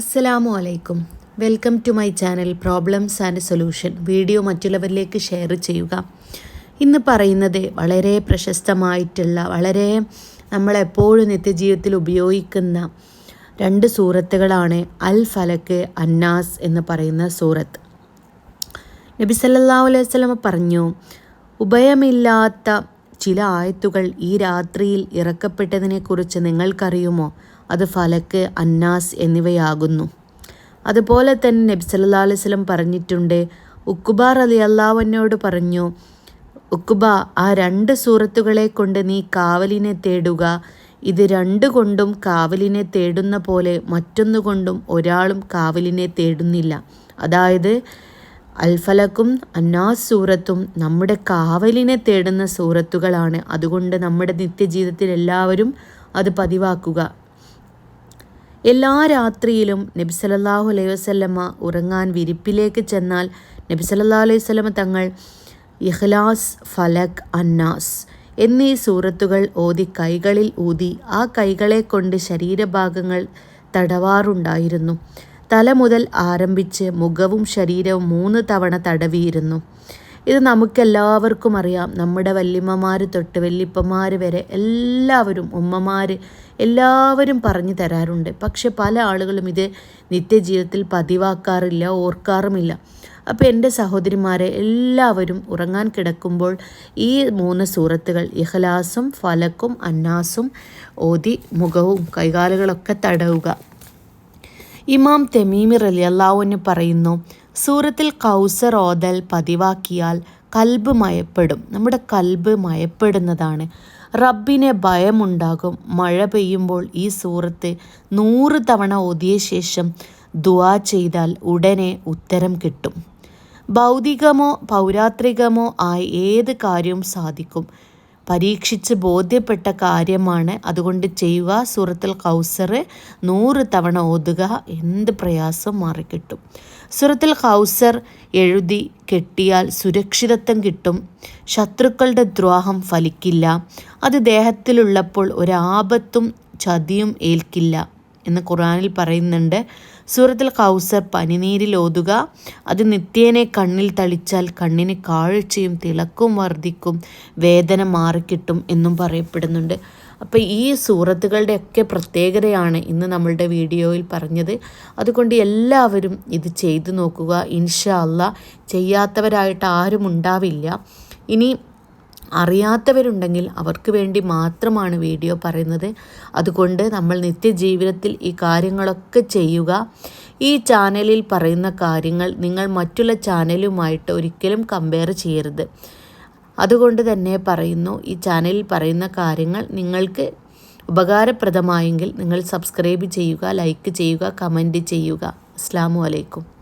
അസ്സലാമു അലൈക്കും. Welcome to my channel problems and solution. Video മറ്റുള്ളവരിലേക്ക് ഷെയർ ചെയ്യുക. ഇന്ന് പറയുന്നത് വളരെ പ്രശസ്തമായിട്ടുള്ള വളരെ നമ്മളെപ്പോഴും നിത്യജീവിതത്തിൽ ഉപയോഗിക്കുന്ന രണ്ട് സൂറത്തുകളാണ് അൽ ഫലക്ക് അന്നാസ് എന്ന് പറയുന്ന സൂറത്ത്. നബി സല്ലല്ലാഹു അലൈഹി സ്വലമ പറഞ്ഞു ഉഭയമില്ലാത്ത ചില ആയത്തുകൾ ഈ രാത്രിയിൽ ഇറക്കപ്പെട്ടതിനെക്കുറിച്ച് നിങ്ങൾക്കറിയുമോ? അത് ഫലക്ക് അന്നാസ് എന്നിവയാകുന്നു. അതുപോലെ തന്നെ നബി പറഞ്ഞിട്ടുണ്ട് ഉക്കുബാർ അലി അള്ളാവനോട് പറഞ്ഞു ഉക്കുബ ആ രണ്ട് സൂറത്തുകളെ കൊണ്ട് നീ കാവലിനെ തേടുക. ഇത് രണ്ടു കൊണ്ടും കാവലിനെ തേടുന്ന പോലെ മറ്റൊന്നുകൊണ്ടും ഒരാളും കാവലിനെ തേടുന്നില്ല. അതായത് അൽഫലക്കും അന്നാസ് സൂറത്തും നമ്മുടെ കാവലിനെ തേടുന്ന സൂറത്തുകളാണ്. അതുകൊണ്ട് നമ്മുടെ നിത്യജീവിതത്തിൽ എല്ലാവരും അത് പതിവാക്കുക. എല്ലാ രാത്രിയിലും നബി സല്ലല്ലാഹു അലൈഹി വസല്ലമ ഉറങ്ങാൻ വിരിപ്പിലേക്ക് ചെന്നാൽ നബി സല്ലല്ലാഹു അലൈഹി വസ്ലമ തങ്ങൾ ഇഖ്ലാസ് ഫലക് അന്നാസ് എന്നീ സൂറത്തുകൾ ഓതി കൈകളിൽ ഊതി ആ കൈകളെ കൊണ്ട് ശരീരഭാഗങ്ങൾ തടവാറുണ്ടായിരുന്നു. തല മുതൽ ആരംഭിച്ച് മുഖവും ശരീരവും മൂന്ന് തവണ തടവിയിരുന്നു. ഇത് നമുക്കെല്ലാവർക്കും അറിയാം. നമ്മുടെ വല്യമ്മമാർ തൊട്ട് വല്യപ്പന്മാർ വരെ എല്ലാവരും ഉമ്മമാർ എല്ലാവരും പറഞ്ഞു തരാറുണ്ട്. പക്ഷെ പല ആളുകളും ഇത് നിത്യജീവിതത്തിൽ പതിവാക്കാറില്ല ഓർക്കാറുമില്ല. അപ്പോൾ എന്റെ സഹോദരിമാരെ എല്ലാവരും ഉറങ്ങാൻ കിടക്കുമ്പോൾ ഈ മൂന്ന് സൂറത്തുകൾ ഇഹ്ലാസും ഫലക്കും അന്നാസും ഓതി മുഖവും കൈകാലുകളൊക്കെ തടവുക. ഇമാം തെമീമിർ അലി അള്ളാഹുവിന് പറയുന്നു സൂറത്തിൽ കൗസർ ഓതൽ പതിവാക്കിയാൽ കൽബ് മയപ്പെടും. നമ്മുടെ കൽബ് മയപ്പെടുന്നതാണ്. റബ്ബിനെ ഭയമുണ്ടാകും. മഴ പെയ്യുമ്പോൾ ഈ സൂറത്ത് നൂറ് തവണ ഓതിയ ശേഷം ദുവാ ചെയ്താൽ ഉടനെ ഉത്തരം കിട്ടും. ഭൗതികമോ പൗരാത്രികമോ ആയ ഏത് കാര്യവും സാധിക്കും. പരീക്ഷിച്ച് ബോധ്യപ്പെട്ട കാര്യമാണ്. അതുകൊണ്ട് ചെയ്യുക. സൂറത്തുൽ കൗസർ നൂറ് തവണ ഓതുക. എന്ത് പ്രയാസം മാറിക്കിട്ടും. സൂറത്തുൽ കൗസർ എഴുതി കെട്ടിയാൽ സുരക്ഷിതത്വം കിട്ടും. ശത്രുക്കളുടെ ദ്രോഹം ഫലിക്കില്ല. അത് ദേഹത്തിലുള്ളപ്പോൾ ഒരാപത്തും ചതിയും ഏൽക്കില്ല. എന്ന് ഖുറാനിൽ പറയുന്നുണ്ട്. സൂറത്തിൽ കൗസർ പനിനീരിൽ ഓതുക. അത് നിത്യേനെ കണ്ണിൽ തളിച്ചാൽ കണ്ണിന് കാഴ്ചയും തിളക്കും വർദ്ധിക്കും വേദന മാറിക്കിട്ടും എന്നും പറയപ്പെടുന്നുണ്ട്. അപ്പോൾ ഈ സൂറത്തുകളുടെയൊക്കെ പ്രത്യേകതയാണ് ഇന്ന് നമ്മളുടെ വീഡിയോയിൽ പറഞ്ഞത്. അതുകൊണ്ട് എല്ലാവരും ഇത് ചെയ്തു നോക്കുക. ഇൻഷാ അല്ല ചെയ്യാത്തവരായിട്ട് ആരും ഉണ്ടാവില്ല. ഇനി അറിയാത്തവരുണ്ടെങ്കിൽ അവർക്ക് വേണ്ടി മാത്രമാണ് വീഡിയോ പറയുന്നത്. അതുകൊണ്ട് നമ്മൾ നിത്യജീവിതത്തിൽ ഈ കാര്യങ്ങളൊക്കെ ചെയ്യുക. ഈ ചാനലിൽ പറയുന്ന കാര്യങ്ങൾ നിങ്ങൾ മറ്റുള്ള ചാനലുമായിട്ട് ഒരിക്കലും കമ്പയർ ചെയ്യരുത്. അതുകൊണ്ട് തന്നെ പറയുന്നു ഈ ചാനലിൽ പറയുന്ന കാര്യങ്ങൾ നിങ്ങൾക്ക് ഉപകാരപ്രദമായെങ്കിൽ നിങ്ങൾ സബ്സ്ക്രൈബ് ചെയ്യുക ലൈക്ക് ചെയ്യുക കമന്റ് ചെയ്യുക. അസ്സാം വലൈക്കും